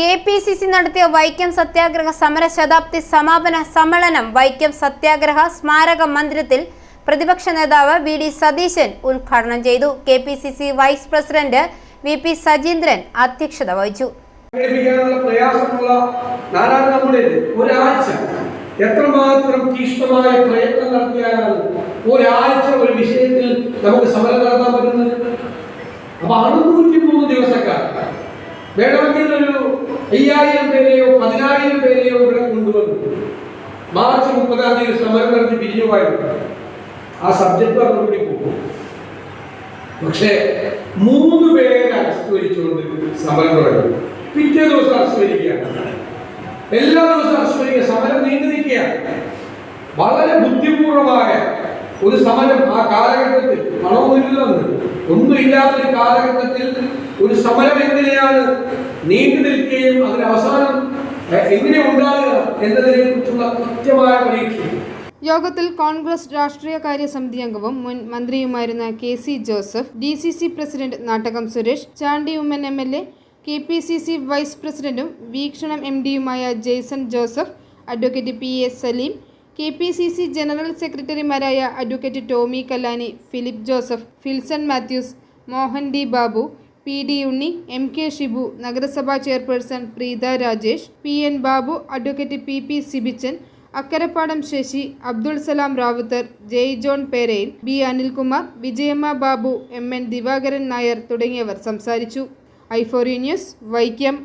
K P C C നടത്തിയ വൈക്കം സത്യാഗ്രഹ സമര ശതാബ്ദി സമാപന സമ്മേളനം വൈക്കം സത്യാഗ്രഹ സ്മാരക മന്ദിരത്തിൽ പ്രതിപക്ഷ നേതാവ് വി ഡി സതീശൻ ഉദ്ഘാടനം ചെയ്തു. K P C C vice president V P Sajeendran അധ്യക്ഷത വഹിച്ചു. പ്രയാസമുള്ള ഒരാഴ്ച എത്രമാത്രം തീക്ഷ്ണമായ പ്രയത്നം നടത്തിയാലാണ് ഒരാഴ്ച ഒരു വിഷയത്തിൽ നമുക്ക് സമരം നടത്താൻ പറ്റുന്നത്? അപ്പൊ അറുന്നൂറ്റി മൂന്ന് ദിവസക്കാർ വേണമെങ്കിൽ ഒരു അയ്യായിരം പേരെയോ പതിനായിരം പേരെയോ ഇവിടെ കൊണ്ടുവന്നു. മാർച്ച് മുപ്പതാം തീയതി സമരം നടത്തി പിരിഞ്ഞു ആ സബ്ജക്ട് കൂടി പോകും. പക്ഷേ മൂന്ന് പേരെ അനുസ്മരിച്ചുകൊണ്ട് സമരം തുടങ്ങി. പിറ്റേ ദിവസം അനുസ്മരിക്കുകയാണ് എല്ലാ ദിവസവും അനുസ്മരിക്കുക സമരം നീണ്ടു നിൽക്കുകയാണ് വളരെ ബുദ്ധിപൂർവമായ ഒരു സമരം ആ കാലഘട്ടത്തിൽ പണമൊന്നുമില്ലെന്ന്. ഒന്നുമില്ലാത്തൊരു കാലഘട്ടത്തിൽ ഒരു സമരം എങ്ങനെയാണ് നീണ്ടു നിൽക്കുകയും അതിന് അവസാനം എങ്ങനെ ഉണ്ടാകുക എന്നതിനെ കുറിച്ചുള്ള കൃത്യമായ പരീക്ഷ യോഗത്തിൽ കോൺഗ്രസ് രാഷ്ട്രീയകാര്യ സമിതി അംഗവും മുൻ മന്ത്രിയുമായിരുന്ന K C Joseph D C C president Nattakam Suresh Chandy Oommen M L A K P C C vice പ്രസിഡന്റും വീക്ഷണം M ഡിയുമായ Jaison Joseph advocate P S Saleem K P C C general സെക്രട്ടറിമാരായ advocate Tomy Kallani Philip Joseph Philson Mathews Mohan D Babu P D Unni M K Shibu നഗരസഭാ chairperson Preetha Rajesh P N Babu advocate P P Sibichan Akkarappadam Sasi Abdul Salam Ravuthar Jai John പേരയിൽ B Anilkumar Vijayamma Babu M N Divakaran Nair തുടങ്ങിയവർ സംസാരിച്ചു. ഐഫോറി news Vaikom.